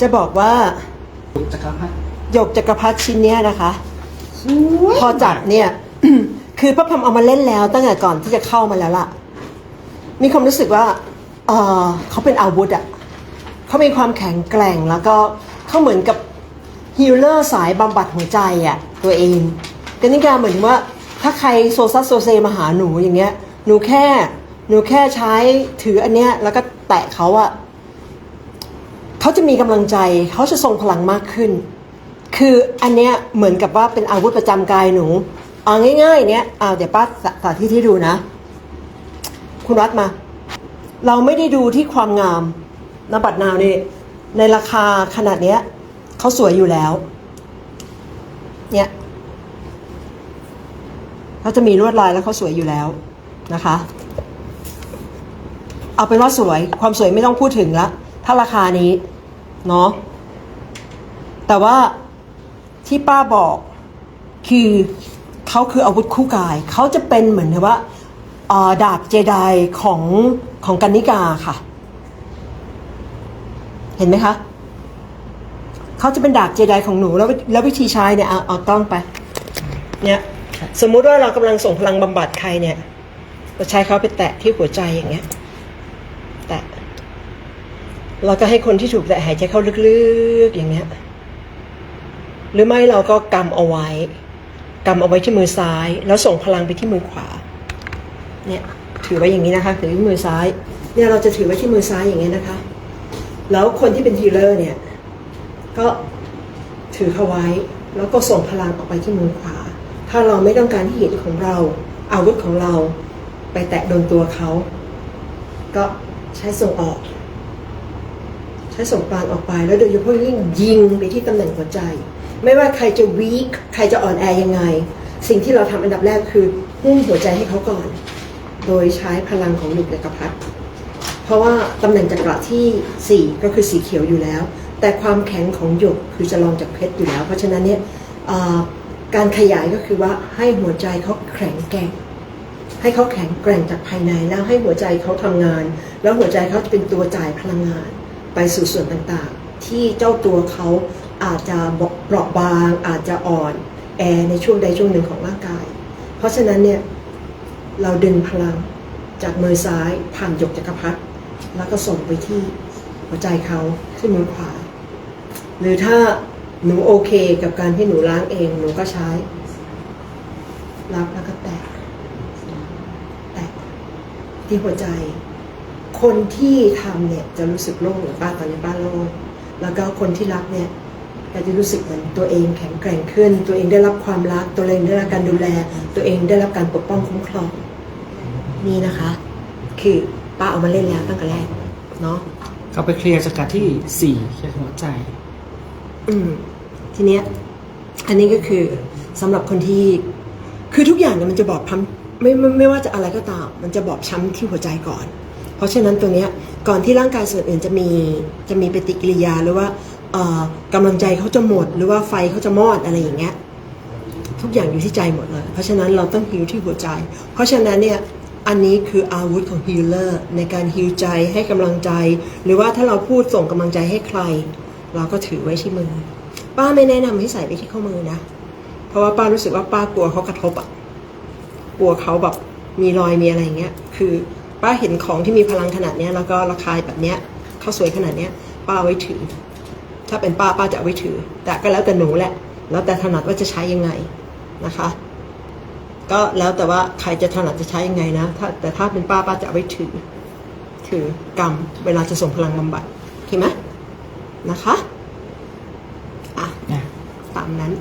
จะบอกว่าจักรพรรดิหยกจักรพรรดิชิ้นเนี้ยนะคะสวยพอจับเนี่ย คือป้าพมเอามาเล่นแล้วตั้งแต่ก่อนที่จะเข้ามาแล้วล่ะ มีความรู้สึกว่าเออเขาเป็นอาวุธอะเขามีความแข็งแกร่งแล้วก็เขาเหมือนกับฮีลเลอร์สายบำบัดหัวใจอะตัวเองกนิการเหมือนว่าถ้าใครโซซัสโซเซมาหาหนูอย่างเงี้ย หนูแค่ หนูแค่ใช้ถืออันเนี้ยแล้วก็แตะเขาอะ เขาจะมีกำลังใจเขาจะทรงพลังมากขึ้น คืออันเนี้ยเหมือนกับว่าเป็นอาวุธประจำกายหนูเอาง่ายๆเนี้ยเอาเดี๋ยวป้าสาสาธิตให้ดูนะ คุณรัฐมา เราไม่ได้ดูที่ความงามนบัตรนาวนี่ในราคาขนาดเนี้ยเขาสวยอยู่แล้ว เนี่ยเขาจะมีลวดลายแล้วเขาสวยอยู่แล้วนะคะ เอาเป็นว่าสวยความสวยไม่ต้องพูดถึงละถ้าราคานี้ เนาะแต่ว่าที่ป้าบอกคือเขาคืออาวุธคู่กาย เขาจะเป็นเหมือนว่าดาบเจไดของของกันนิกาค่ะ เห็นไหมคะเขาจะเป็นดาบเจไดของหนูแล้วแล้ววิธีใช้เนี่ยเอาเอากล้องไป เนี่ยสมมุติว่าเรากำลังส่งพลังบำบัดใครเนี่ยเราใช้เขาไปแตะที่หัวใจอย่างเงี้ย เราก็ให้คนที่ถูกแตะหายใจเข้าลึกๆอย่างเงี้ย หรือไม่เราก็กำเอาไว้กำเอาไว้ที่มือซ้าย แล้วส่งพลังไปที่มือขวา เนี่ยถือไว้อย่างนี้นะคะ ถือที่มือซ้าย เนี่ยเราจะถือไว้ที่มือซ้ายอย่างเงี้ยนะคะ แล้วคนที่เป็นฮีเลอร์เนี่ย ก็ถือเขาไว้ แล้วก็ส่งพลังออกไปที่มือขวา ถ้าเราไม่ต้องการที่หินของเรา อาวุธของเรา ไปแตะโดนตัวเขา ก็ใช้ส่งออก ใช้ส่งปานออกไป แล้วโดยเฉพาะยิ่งยิงไปที่ตำแหน่งหัวใจ ไม่ว่าใครจะวีคใครจะอ่อนแอยังไง สิ่งที่เราทำอันดับแรกคือหุ้มหัวใจให้เขาก่อน โดยใช้พลังของหนุกเอกพัฒเพราะว่าตำแหน่งจักระที่ 4 ก็คือสีเขียวอยู่แล้ว แต่ความแข็งของหยกคือจะรองจากเพชรอยู่แล้ว เพราะฉะนั้นเนี่ยการขยายก็คือว่าให้หัวใจเขาแข็งแกร่งให้เขาแข็งแกร่งจากภายในแล้วให้หัวใจเขาทำงาน แล้วหัวใจเขาจะเป็นตัวจ่ายพลังงาน ไปสู่ส่วนต่างๆ ที่เจ้าตัวเขาอาจจะเปราะบาง อาจจะอ่อนแอในช่วงใดช่วงหนึ่งของร่างกาย เพราะฉะนั้นเนี่ยเราดึงพลังจากมือซ้ายผ่านหยกจักรพรรดิแล้วก็ส่งไปที่หัวใจเขาที่มือขวา หรือถ้าหนูโอเคกับการที่หนูล้างเองหนูก็ใช้รับแล้วก็แตะแตะที่หัวใจ คนที่ทำเนี่ยจะรู้สึกโล่งหรือป้าตอนนี้ป้าโล่งแล้วก็คนที่รับเนี่ยก็จะรู้สึกเหมือนตัวเองแข็งแกร่งขึ้น ตัวเองได้รับความรัก ตัวเองได้รับการดูแล ตัวเองได้รับการปกป้องคุ้มครอง นี่นะคะ คือป้าเอามาเล่นแล้วตั้งแต่แรกเนาะเขาไปเคลียร์จักรที่สี่เคลียร์หัวใจ อืมทีเนี้ยอันนี้ก็คือสำหรับคนที่ คือทุกอย่างเนี่ยมันจะบอบช้ำไม่ไม่ไม่ว่าจะอะไรก็ตาม มันจะบอบช้ำที่หัวใจก่อน เพราะฉะนั้นตัวเนี้ยก่อนที่ร่างกายส่วนอื่นจะมีจะมีปฏิกิริยาหรือว่าเอ่อกำลังใจเขาจะหมด หรือว่าไฟเขาจะมอดอะไรอย่างเงี้ยทุกอย่างอยู่ที่ใจหมดเลย เพราะฉะนั้นเราต้องฮิวที่หัวใจ เพราะฉะนั้นเนี่ยอันนี้คืออาวุธของฮีลเลอร์ในการฮิวใจให้กำลังใจ หรือว่าถ้าเราพูดส่งกำลังใจให้ใคร เราก็ถือไว้ที่มือ ป้าไม่แนะนำให้ใส่ไปที่ข้อมือนะ เพราะว่าป้ารู้สึกว่าป้ากลัวเขากระทบอะกลัวเขาแบบมีรอยมีอะไรอย่างเงี้ย คือ ป้าเห็นของที่มีพลังขนาดเนี้ยแล้วก็ราคาแบบเนี้ยเขาสวยขนาดเนี้ยป้าเอาไว้ถือ ถ้าเป็นป้าป้าจะเอาไว้ถือ แต่ก็แล้วแต่หนูแหละ แล้วแต่ถนัดว่าจะใช้ยังไงนะคะ ก็แล้วแต่ว่าใครจะถนัดจะใช้ยังไงนะถ้าแต่ถ้าเป็นป้าป้าจะเอาไว้ถือ ถือกำเวลาจะส่งพลังบำบัดโอเคไหมนะคะอะตามนั้น